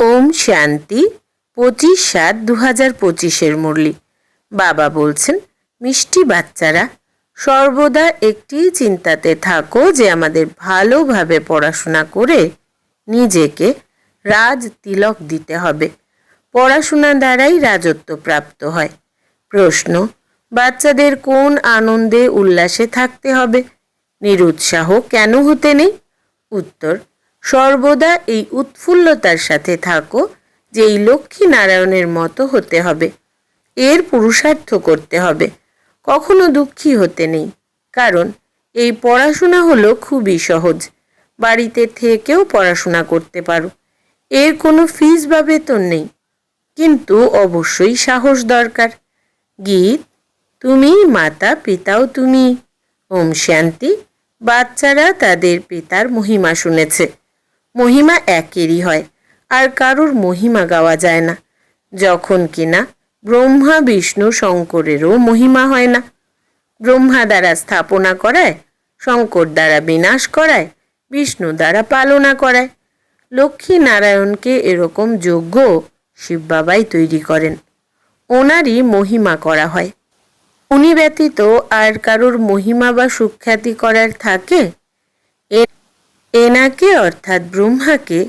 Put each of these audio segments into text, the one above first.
ওম শান্তি পঁচিশ সাত দু হাজার পঁচিশের মুরলি। বাবা বলছেন, মিষ্টি বাচ্চারা, সর্বদা একটি চিন্তাতে থাকো যে আমাদের ভালোভাবে পড়াশোনা করে নিজেকে রাজ তিলক দিতে হবে। পড়াশোনা দ্বারাই রাজত্ব প্রাপ্ত হয়। প্রশ্ন, বাচ্চাদের কোন আনন্দে উল্লাসে থাকতে হবে? নিরুৎসাহ কেন হতে নেই? উত্তর সর্বদা এই উৎফুল্লতার সাথে থাকো যে এই লক্ষ্মী নারায়ণের মতো হতে হবে। এর পুরুষার্থ করতে হবে। কখনো দুঃখী হতে নেই। কারণ, এই পড়াশোনা হলো খুবই সহজ। বাড়িতে থেকেও পড়াশোনা করতে পারো। এর কোনো ফিজ বা বেতন নেই। কিন্তু অবশ্যই সাহস দরকার। গীত, তুমি, মাতা, পিতাও তুমি। ওম শান্তি। বাচ্চারা তাদের পিতার মহিমা শুনেছে। মহিমা একেরই হয়, আর কারোর মহিমা গাওয়া যায় না। যখন কিনা ব্রহ্মা, বিষ্ণু, শঙ্করেরও মহিমা হয় না। ব্রহ্মা দ্বারা স্থাপনা করায়, শঙ্কর দ্বারা বিনাশ করায়, বিষ্ণু দ্বারা পালনা করায়। লক্ষ্মী নারায়ণকে এরকম যোগ্য শিব বাবাই তৈরি করেন। ওনারই মহিমা করা হয়। উনি ব্যতীত আর কারোর মহিমা বা সুখ্যাতি করার থাকে এ- এনাকে অর্থাৎ ব্রহ্মাকে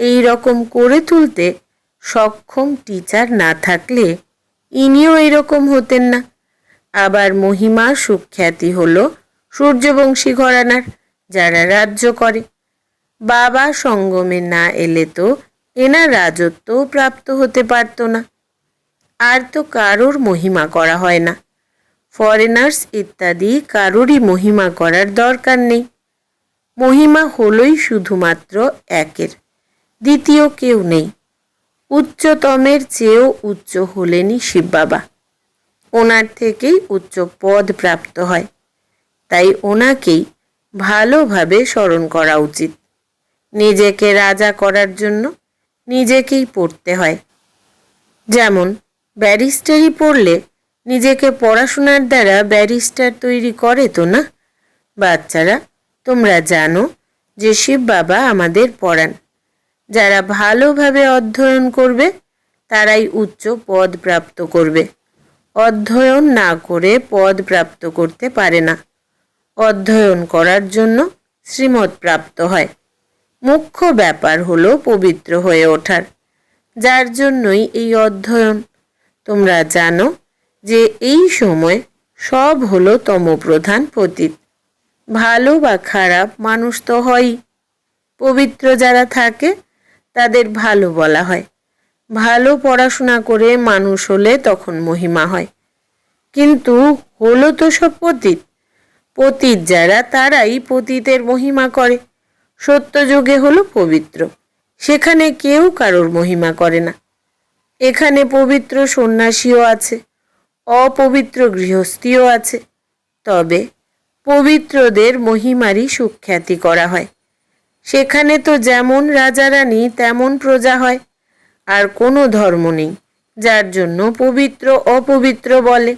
এই রকম করে তুলতে সক্ষম টিচার না থাকলে ইনিও এরকম হতেন না। আবার মহিমা সুখ্যাতি হল সূর্যবংশী ঘরানার, যারা রাজ্য করে। বাবা সঙ্গমে না এলে তো এনার রাজত্বও প্রাপ্ত হতে পারত না। আর তো কারোর মহিমা করা হয় না। ফরেনার্স ইত্যাদি কারোরই মহিমা করার দরকার নেই। মহিমা হলই শুধুমাত্র একের, দ্বিতীয় কেউ নেই। উচ্চতমের চেয়েও উচ্চ হলেনই শিব বাবা ওনার থেকেই উচ্চ পদ প্রাপ্ত হয়। তাই ওনাকেই ভালোভাবে স্মরণ করা উচিত। নিজেকে রাজা করার জন্য নিজেকেই পড়তে হয়। যেমন, ব্যারিস্টারি পড়লে নিজেকে পড়াশোনার দ্বারা ব্যারিস্টার তৈরি করে তো না? বাচ্চারা তোমরা জানো যে শিব বাবা আমাদের পড়ান যারা ভালোভাবে অধ্যয়ন করবে, তারাই উচ্চ পদ প্রাপ্ত করবে। অধ্যয়ন না করে পদ প্রাপ্ত করতে পারে না। অধ্যয়ন করার জন্য শ্রীমত প্রাপ্ত হয়। মুখ্য ব্যাপার হলো পবিত্র হয়ে ওঠার। যার জন্যই এই অধ্যয়ন। তোমরা জানো যে এই সময় সব হলো তমপ্রধান পতীত। ভালো বা খারাপ মানুষ তো হয়ই। পবিত্র যারা থাকে, তাদের ভালো বলা হয়। ভালো পড়াশোনা করে মানুষ হলে তখন মহিমা হয়। কিন্তু হলো তো সব পতীত। পতীত যারা, তারাই পতীতের মহিমা করে। সত্যযুগে হলো পবিত্র। সেখানে কেউ কারোর মহিমা করে না। এখানে পবিত্র সন্ন্যাসীও আছে, অপবিত্র গৃহস্থীও আছে। তবে পবিত্রদের মহিমারই সুখ্যাতি করা হয়। সেখানে তো যেমন রাজারানী, তেমন প্রজা হয়। আর কোনো ধর্ম নেই, যার জন্য পবিত্র, অপবিত্র বলে।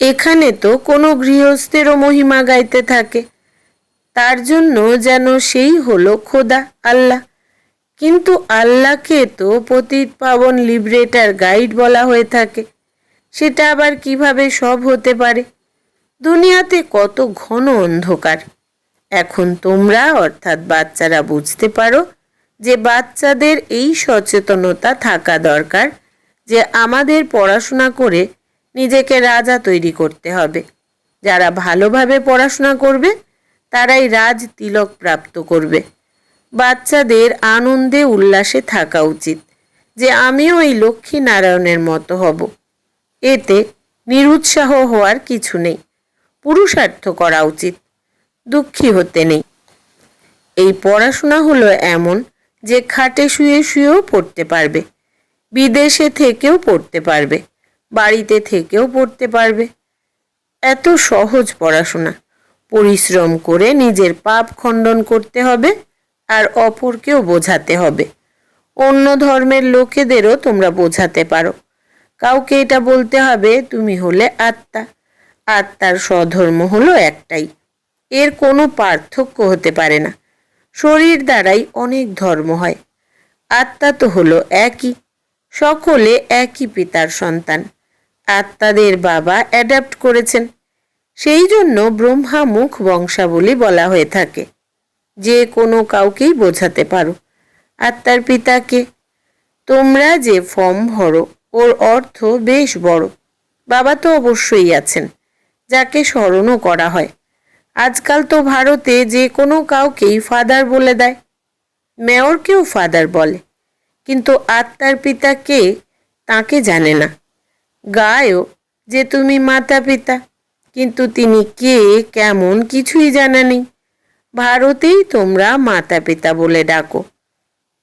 এখানে তো কোনো গৃহস্থেরও মহিমা গাইতে থাকে। তার জন্য যেন সেই হলো খোদা, আল্লাহ। কিন্তু আল্লাহকে তো পতিত পাবন লিবারেটার গাইড বলা হয়ে থাকে। সেটা আবার কীভাবে সব হতে পারে? দুনিয়াতে কত ঘন অন্ধকার। এখন তোমরা, অর্থাৎ বাচ্চারা, বুঝতে পারো যে বাচ্চাদের এই সচেতনতা থাকা দরকার, যে আমাদের পড়াশোনা করে নিজেকে রাজা তৈরি করতে হবে। যারা ভালোভাবে পড়াশোনা করবে, তারাই রাজ তিলক প্রাপ্ত করবে। বাচ্চাদের আনন্দে উল্লাসে থাকা উচিত যে আমিও এই লক্ষ্মী নারায়ণের মতো হব। এতে নিরুৎসাহ হওয়ার কিছু নেই। পুরুষার্থ করা উচিত। দুঃখী হতে নেই। এই পড়াশোনা হলো এমন যে খাটে শুয়ে শুয়েও পড়তে পারবে, বিদেশে থেকেও পড়তে পারবে, বাড়িতে থেকেও পড়তে পারবে। এত সহজ পড়াশোনা। পরিশ্রম করে নিজের পাপ খণ্ডন করতে হবে আর অপরকেও বোঝাতে হবে। অন্য ধর্মের লোকেদেরও তোমরা বোঝাতে পারো। কাউকে এটা বলতে হবে, তুমি হলে আত্মা। আত্মার স্বধর্ম হলো একটাই। এর কোনো পার্থক্য হতে পারে না। শরীর দ্বারাই অনেক ধর্ম হয়। আত্মা তো হলো একই। সকলে একই পিতার সন্তান। আত্মাদের বাবা অ্যাডাপ্ট করেছেন। সেই জন্য ব্রহ্মা মুখ বংশাবলী বলা হয়ে থাকে। যে কোনো কাউকেই বোঝাতে পারো। আত্মার পিতাকে। তোমরা যে ফর্ম ভরো, ওর অর্থ বেশ বড়। বাবা তো অবশ্যই আছেন। যাকে স্মরণও করা হয়। আজকাল তো ভারতে যে কোনো কাউকেই ফাদার বলে দেয়। মেয়রকেও ফাদার বলে। কিন্তু আত্মার পিতা কে? তাকে জানে না। গায়ও যে তুমি মাতা পিতা কিন্তু তিনি কে কেমন কিছুই জানা নেই। ভারতেই তোমরা মাতা পিতা বলে ডাকো।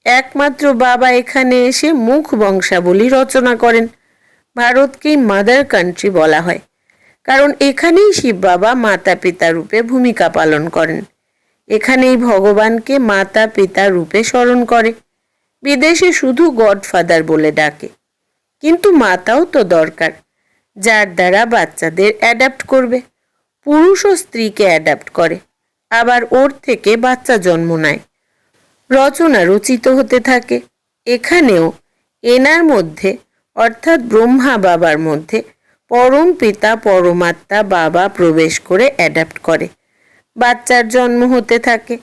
একমাত্র বাবা এখানে এসে মুখ বংশাবলী রচনা করেন। ভারতকেই মাদার কান্ট্রি বলা হয়। কারণ এখানেই শিব বাবা মাতা পিতা রূপে ভূমিকা পালন করেন। এখানেই ভগবানকে মাতা পিতা রূপে স্মরণ করে। বিদেশে শুধু গডফাদার বলে ডাকে। কিন্তু মাতাও তো দরকার, যার দ্বারা বাচ্চাদের অ্যাডাপ্ট করবে। পুরুষ ও স্ত্রীকে অ্যাডাপ্ট করে, আবার ওর থেকে বাচ্চা জন্ম নেয়। রচনা রচিত হতে থাকে। এখানেও এনার মধ্যে, অর্থাৎ ব্রহ্মা বাবার মধ্যে পরম পিতা, পরমাত্মা বাবা প্রবেশ করে অ্যাডাপ্ট করে। বাচ্চার জন্ম হতে থাকে,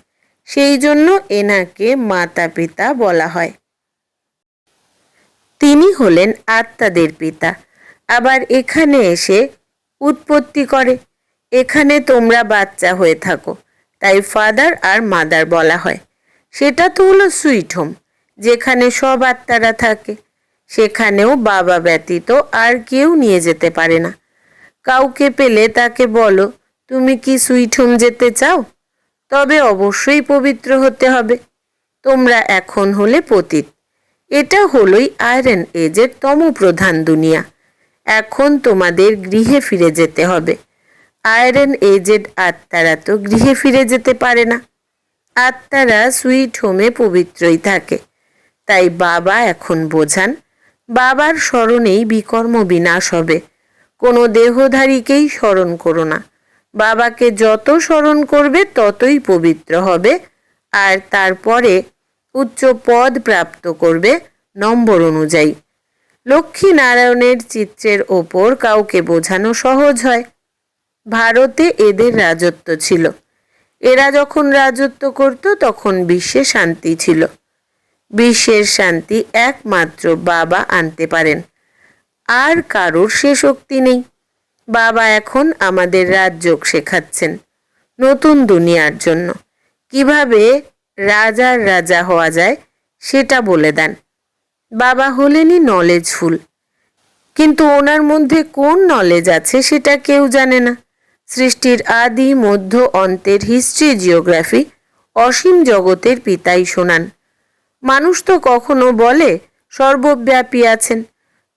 সেই জন্য এনাকে মাতা পিতা বলা হয়। তিনি হলেন আত্মাদের পিতা। আবার এখানে এসে উৎপত্তি করে, এখানে তোমরা বাচ্চা হয়ে থাকো। তাই ফাদার আর মাদার বলা হয়। সেটা তো হলো সুইট হোম, যেখানে সব আত্মারা থাকে। সেখানেও বাবা ব্যতীত আর কেউ নিয়ে যেতে পারে না। কাউকে পেলে তাকে বলো, তুমি কি সুইট হোম যেতে চাও? তবে অবশ্যই পবিত্র হতে হবে। তোমরা এখন হলে পতিত। এটা হলোই আয়রন এজের তম প্রধান দুনিয়া। এখন তোমাদের গৃহে ফিরে যেতে হবে। আয়রন এজেড আত্মারা তো গৃহে ফিরে যেতে পারে না। আত্মারা সুইট হোমে পবিত্রই থাকে। তাই বাবা এখন বোঝান বাবার স্মরণেই বিকর্ম বিনাশ হবে। কোনো দেহধারীকেই স্মরণ করো না। বাবাকে যত স্মরণ করবে, ততই পবিত্র হবে। আর তারপরে উচ্চ পদ প্রাপ্ত করবে নম্বর অনুযায়ী। লক্ষ্মী নারায়ণের চিত্রের ওপর কাউকে বোঝানো সহজ হয়। ভারতে এদের রাজত্ব ছিল। এরা যখন রাজত্ব করত, তখন বিশ্বে শান্তি ছিল। বিশ্বের শান্তি একমাত্র বাবা আনতে পারেন। আর কারোর সে শক্তি নেই। বাবা এখন আমাদের রাজযোগ শেখাচ্ছেন নতুন দুনিয়ার জন্য। কীভাবে রাজার রাজা হওয়া যায় সেটা বলে দেন। বাবা হলেনই নলেজফুল কিন্তু ওনার মধ্যে কোন নলেজ আছে সেটা কেউ জানে না। সৃষ্টির আদি, মধ্য, অন্তের হিস্ট্রি জিওগ্রাফি অসীম জগতের পিতাই শোনান। মানুষ তো কখনো বলে, সর্বব্যাপী আছেন।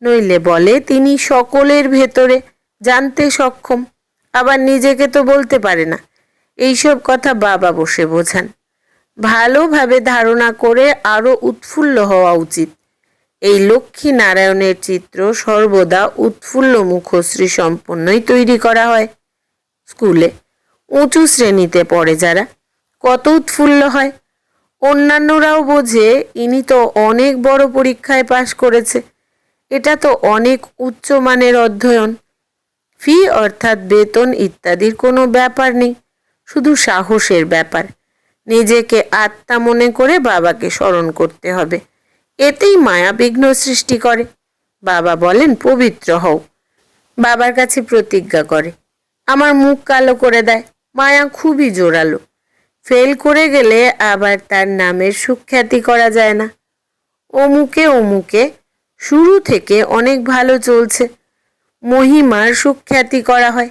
নইলে বলে তিনি সকলের ভেতরে জানতে সক্ষম, আবার নিজেকে তো বলতে পারে না। এইসব কথা বাবা বসে বোঝান। ভালোভাবে ধারণা করে আরও উৎফুল্ল হওয়া উচিত। এই লক্ষ্মী নারায়ণের চিত্র সর্বদা উৎফুল্ল মুখশ্রী সম্পন্নই তৈরি করা হয়। স্কুলে উঁচু শ্রেণীতে পড়ে যারা, কত উৎফুল্ল হয়? অন্যান্যরাও বোঝে ইনি তো অনেক বড় পরীক্ষায় পাশ করেছে। এটা তো অনেক উচ্চমানের অধ্যয়ন। ফি অর্থাৎ বেতন ইত্যাদির কোনো ব্যাপার নেই, শুধু সাহসের ব্যাপার। নিজেকে আত্মা মনে করে বাবাকে স্মরণ করতে হবে। এতেই মায়া বিঘ্ন সৃষ্টি করে। বাবা বলেন, পবিত্র হও। বাবার কাছে প্রতিজ্ঞা করে। আমার মুখ কালো করে দেয়। মায়া খুবই জোরালো। ফেল করে গেলে আবার তার নামের সুখ্যাতি করা যায় না। অমুকে অমুকে, শুরু থেকে অনেক ভালো চলছে। মহিমার সুখ্যাতি করা হয়।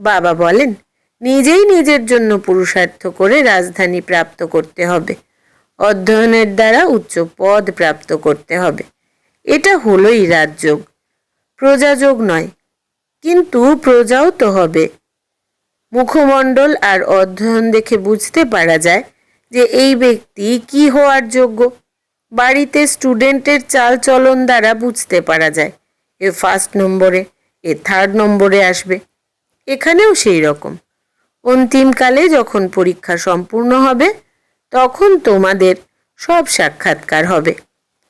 বাবা বলেন, নিজেই নিজের জন্য পুরুষার্থ করে রাজধানী প্রাপ্ত করতে হবে। অধ্যয়নের দ্বারা উচ্চ পদ প্রাপ্ত করতে হবে। এটা হলোই রাজযোগ। প্রজাযোগ নয়, কিন্তু প্রজাও তো হবে। মুখমণ্ডল আর অধ্যয়ন দেখে বুঝতে পারা যায় যে এই ব্যক্তি কি হওয়ার যোগ্য। বাড়িতে স্টুডেন্টের চাল চলন দ্বারা বুঝতে পারা যায়। এ ফার্স্ট নম্বরে, এ থার্ড নম্বরে আসবে। এখানেও সেই রকম। অন্তিমকালে যখন পরীক্ষা সম্পূর্ণ হবে, তখন তোমাদের সব সাক্ষাৎকার হবে।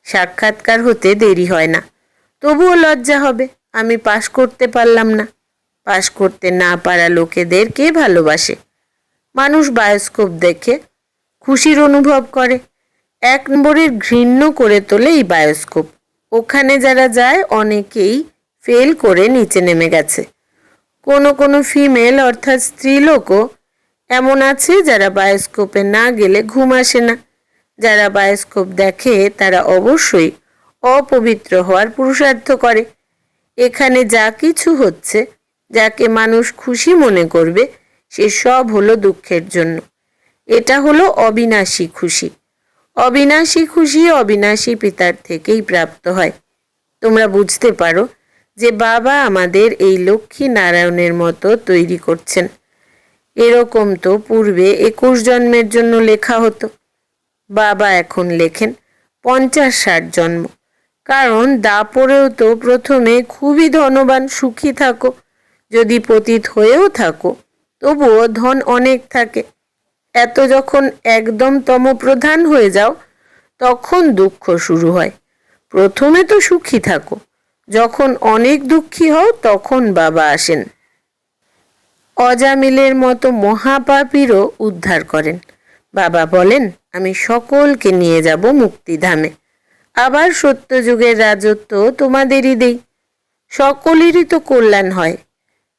সাক্ষাৎকার হতে দেরি হয় না। তবুও লজ্জা হবে। আমি পাশ করতে পারলাম না। পাশ করতে না পারা লোকেদের কে ভালোবাসে? মানুষ বায়োস্কোপ দেখে খুশির অনুভব করে। এক নম্বরের ঘৃণ্য করে তোলে এই বায়োস্কোপ। ওখানে যারা যায়, অনেকেই ফেল করে নিচে নেমে গেছে। কোনো কোনো ফিমেল অর্থাৎ স্ত্রীলোকও এমন আছে যারা বায়োস্কোপে না গেলে ঘুম আসে না। যারা বায়োস্কোপ দেখে, তারা অবশ্যই অপবিত্র হওয়ার পুরুষার্থ করে। এখানে যা কিছু হচ্ছে যাকে মানুষ খুশি মনে করবে, সে সব হলো দুঃখের জন্য। এটা হলো অবিনাশী খুশি। অবিনাশী খুশি অবিনাশী পিতার থেকেই প্রাপ্ত হয়। তোমরা বুঝতে পারো যে বাবা আমাদের এই লক্ষ্মী নারায়ণের মতো তৈরি করছেন। এরকম তো পূর্বে একুশ জন্মের জন্য লেখা হতো। বাবা এখন লেখেন পঞ্চাশ ষাট জন্ম। কারণ দাপরেও তো প্রথমে খুবই ধনবান, সুখী থাকো। যদি পতিত হয়েও থাকো, তবুও ধন অনেক থাকে। এত যখন একদম তমপ্রধান হয়ে যাও, তখন দুঃখ শুরু হয়। প্রথমে তো সুখী থাকো, যখন অনেক দুঃখী হও, তখন বাবা আসেন। অজামিলের মতো মহাপাপীরও উদ্ধার করেন। বাবা বলেন, আমি সকলকে নিয়ে যাব মুক্তিধামে। আবার সত্যযুগের রাজত্ব তোমাদেরই দেই। সকলেরই তো কল্যাণ হয়।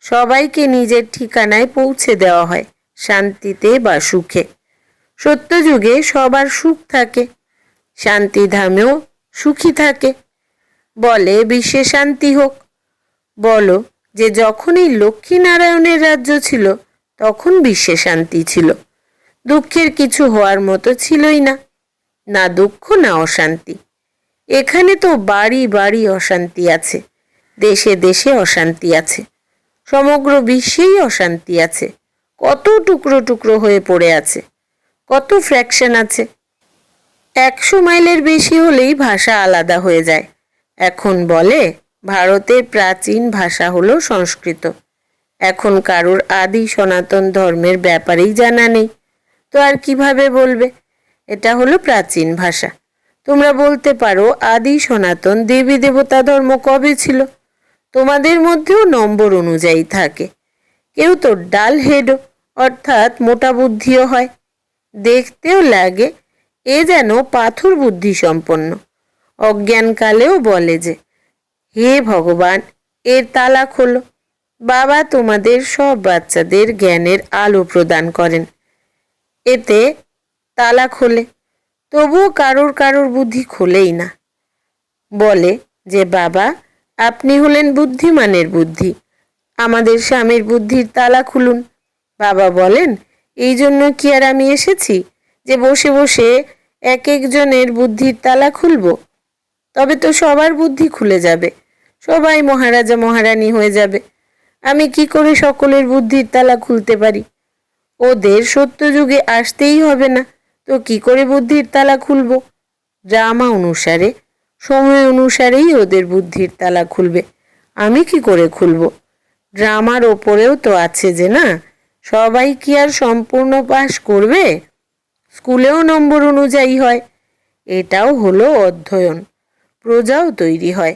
সবাইকে নিজের ঠিকানায় পৌঁছে দেওয়া হয়, শান্তিতে বা সুখে। সত্যযুগে সবার সুখ থাকে শান্তিধামেও সুখী থাকে। বলে, বিশ্বে শান্তি হোক। বলো যে, যখনই লক্ষ্মীনারায়ণের রাজ্য ছিল, তখন বিশ্বে শান্তি ছিল। দুঃখের কিছু হওয়ার মতো ছিলই না না দুঃখ, না অশান্তি। এখানে তো বাড়ি বাড়ি অশান্তি আছে, দেশে দেশে অশান্তি আছে। সমগ্র বিশ্বেই অশান্তি আছে। কত টুকরো টুকরো হয়ে পড়ে আছে। কত ফ্র্যাকশন আছে। একশো মাইলের বেশি হলেই ভাষা আলাদা হয়ে যায়। এখন বলে, ভারতের প্রাচীন ভাষা হলো সংস্কৃত। এখন কারোর আদি সনাতন ধর্মের ব্যাপারেই জানা নেই। তো আর কীভাবে বলবে? এটা হলো প্রাচীন ভাষা। তোমরা বলতে পারো, আদি সনাতন দেবী দেবতা ধর্ম কবে ছিল? তোমাদের মধ্যেও নম্বর অনুযায়ী থাকে। কেউ তো ডাল হেডও অর্থাৎ মোটা বুদ্ধিও হয়। দেখতেও লাগে, এ যেন পাথর বুদ্ধি সম্পন্ন। অজ্ঞানকালেও বলে যে, হে ভগবান, এর তালা খোলো। বাবা তোমাদের সব বাচ্চাদের জ্ঞানের আলো প্রদান করেন। এতে তালা খোলে, তবুও কারোর কারোর বুদ্ধি খোলেই না। বলে যে, বাবা আপনি হলেন বুদ্ধিমানের বুদ্ধি। আমাদের স্বামীর বুদ্ধির তালা খুলুন। বাবা বলেন এই জন্য কি আর আমি এসেছি যে বসে বসে এক একজনের বুদ্ধির তালা খুলব? তবে তো সবার বুদ্ধি খুলে যাবে। সবাই মহারাজা মহারানী হয়ে যাবে। আমি কি করে সকলের বুদ্ধির তালা খুলতে পারি? ওদের সত্য যুগে আসতেই হবে না। তো কি করে বুদ্ধির তালা খুলব? ড্রামা অনুসারে সময় অনুসারেই ওদের বুদ্ধির তালা খুলবে। আমি কি করে খুলব? ড্রামার ওপরেও তো আছে যে না, সবাই কি আর সম্পূর্ণ পাশ করবে? স্কুলেও নম্বর অনুযায়ী হয়। এটাও হলো অধ্যয়ন, প্রজাও তৈরি হয়।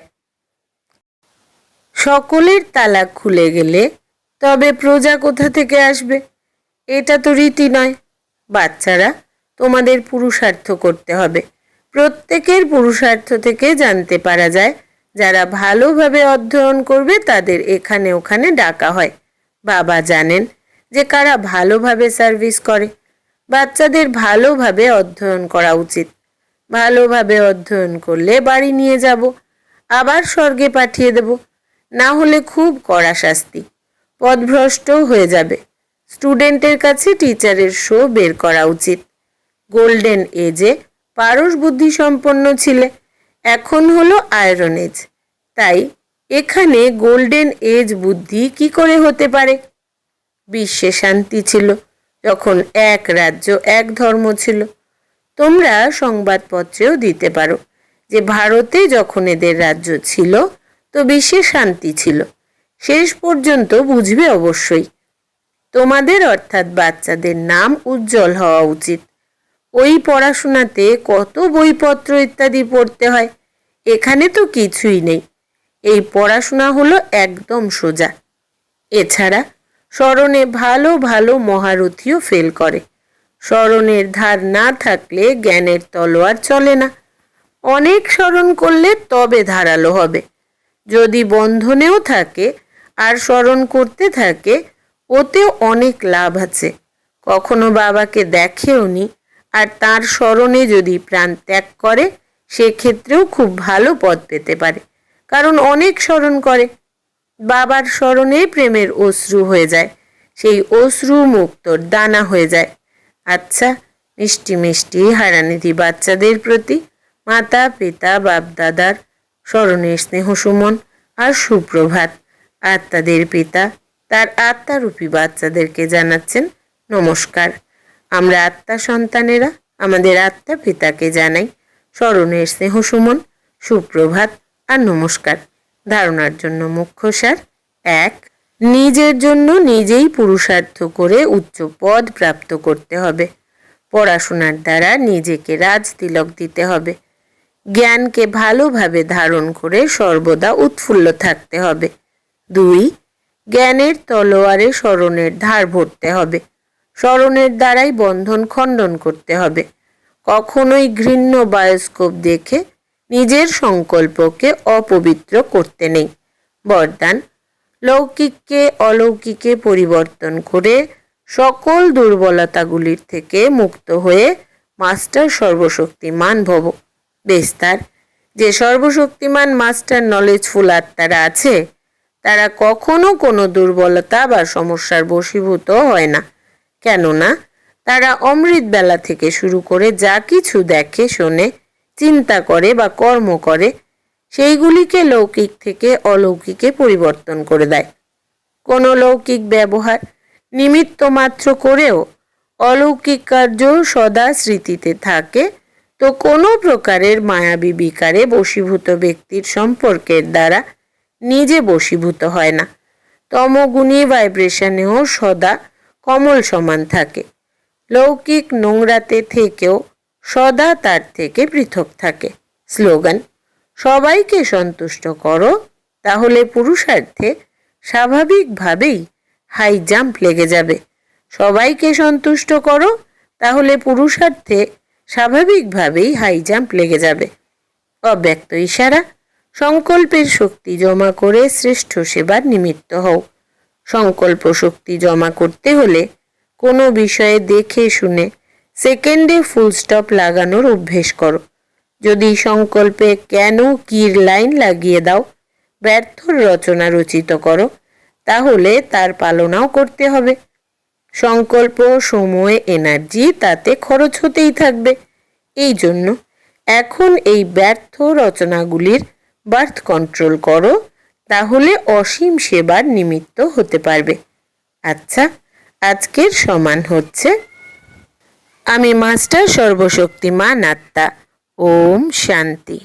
সকলের তালা খুলে গেলে তবে প্রজা কোথা থেকে আসবে? এটা তো রীতি নয়। বাচ্চারা তোমাদের পুরুষার্থ করতে হবে। প্রত্যেকের পুরুষার্থ থেকে জানতে পারা যায়, যারা ভালোভাবে অধ্যয়ন করবে তাদের এখানে ওখানে ডাকা হয়। বাবা জানেন যে কারা ভালোভাবে সার্ভিস করে। বাচ্চাদের ভালোভাবে অধ্যয়ন করা উচিত। ভালোভাবে অধ্যয়ন করলে বাড়ি নিয়ে যাব, আবার স্বর্গে পাঠিয়ে দেব। না হলে খুব কড়া শাস্তি। পদভ্রষ্টও হয়ে যাবে। স্টুডেন্টের কাছে টিচারের শো বের করা উচিত। গোল্ডেন এজে পারস বুদ্ধি সম্পন্ন ছিলে, এখন হলো আয়রন এজ তাই এখানে গোল্ডেন এজ বুদ্ধি কি করে হতে পারে? বিশ্বে শান্তি ছিল যখন এক রাজ্য, এক ধর্ম ছিল। তোমরা সংবাদপত্রেও দিতে পারো যে ভারতে যখন এদের রাজ্য ছিল, তো বিশ্বে শান্তি ছিল। শেষ পর্যন্ত বুঝবে অবশ্যই। তোমাদের অর্থাৎ বাচ্চাদের নাম উজ্জ্বল হওয়া উচিত। ওই পড়াশোনাতে কত বইপত্র ইত্যাদি পড়তে হয়, এখানে তো কিছুই নেই। এই পড়াশোনা হলো একদম সোজা। এছাড়া স্মরণে ভালো ভালো মহারথীও ফেল করে। স্মরণের ধার না থাকলে জ্ঞানের তলোয়ার চলে না। অনেক স্মরণ করলে তবে ধারালো হবে। যদি বন্ধনেও থাকে আর স্মরণ করতে থাকে, ওতেও অনেক লাভ আছে। কখনো বাবাকে দেখেও নি আর তার স্মরণে যদি প্রাণ ত্যাগ করে, সেক্ষেত্রেও খুব ভালো পদ পেতে পারে। কারণ অনেক স্মরণ করে। বাবার স্মরণে প্রেমের অশ্রু হয়ে যায়। সেই অশ্রু মুক্তর দানা হয়ে যায়। আচ্ছা মিষ্টি মিষ্টি হারানিধি বাচ্চাদের প্রতি মাতা, পিতা বাপ দাদার স্মরণের স্নেহ সুমন আর সুপ্রভাত। আত্মাদের পিতা, তার আত্মারূপী বাচ্চাদেরকে জানাচ্ছেন নমস্কার। আমরা আত্মা সন্তানেরা, আমাদের আত্মা পিতাকে জানাই। স্মরণের স্নেহ সুমন, সুপ্রভাত আর নমস্কার। ধারণার জন্য মুখ্য সার এক, নিজের জন্য নিজেই পুরুষার্থ করে উচ্চ পদ প্রাপ্ত করতে হবে। পড়াশোনার দ্বারা নিজেকে রাজ তিলক দিতে হবে। জ্ঞানকে ভালোভাবে ধারণ করে সর্বদা উৎফুল্ল থাকতে হবে। দুই, জ্ঞানের তলোয়ারে স্মরণের ধার ভরতে হবে। স্মরণের দ্বারাই বন্ধন খণ্ডন করতে হবে। কখনোই ঘৃণ্য বায়োস্কোপ দেখে নিজের সংকল্পকে অপবিত্র করতে নেই। বরদান, লৌকিককে অলৌকিকে পরিবর্তন করে সকল দুর্বলতাগুলির থেকে মুক্ত হয়ে মাস্টার সর্বশক্তিমান ভব। বেস্তার, যে সর্বশক্তিমান মাস্টার নলেজফুল আত্মারা আছে, তারা কখনো কোনো দুর্বলতা বা সমস্যার বশীভূত হয় না। কেননা তারা অমৃত বেলা থেকে শুরু করে যা কিছু দেখে, শোনে, চিন্তা করে বা কর্ম করে, সেইগুলিকে লৌকিক থেকে অলৌকিকে পরিবর্তন করে দেয়। কোনো লৌকিক ব্যবহার নিমিত্ত মাত্র করেও অলৌকিক কার্য সদা স্মৃতিতে থাকে, তো কোনো প্রকারের মায়াবী বিকারে বশীভূত ব্যক্তির সম্পর্কের দ্বারা নিজে বশীভূত হয় না। তমগুণী ভাইব্রেশনেও সদা কমল সমান থাকে। লৌকিক নোংরাতে থেকেও সদা তার থেকে পৃথক থাকে। স্লোগান, সবাইকে সন্তুষ্ট করো, তাহলে পুরুষার্থে স্বাভাবিকভাবেই হাই জাম্প লেগে যাবে। সবাইকে সন্তুষ্ট করো, তাহলে পুরুষার্থে স্বাভাবিকভাবেই হাই জাম্প লেগে যাবে। অব্যক্ত ইশারা, সংকল্পের শক্তি জমা করে শ্রেষ্ঠ সেবার নিমিত্ত হও। সংকল্প শক্তি জমা করতে হলে কোনো বিষয়ে দেখে শুনে সেকেন্ডে ফুল স্টপ লাগানোর অভ্যেস করো। যদি সংকল্পে কেন কির লাইন লাগিয়ে দাও, ব্যর্থর রচনা রচিত করো, তাহলে তার পালনাও করতে হবে। সংকল্প, সময় এনার্জি তাতে খরচ হতেই থাকবে। এই জন্য এখন এই ব্যর্থ রচনাগুলির বার্থ কন্ট্রোল করো তাহলে অসীম সেবার নিমিত্ত হতে পারবে। আচ্ছা আজকের সমান হচ্ছে, আমি মাস্টার সর্বশক্তিমান আত্মা, ওম শান্তি।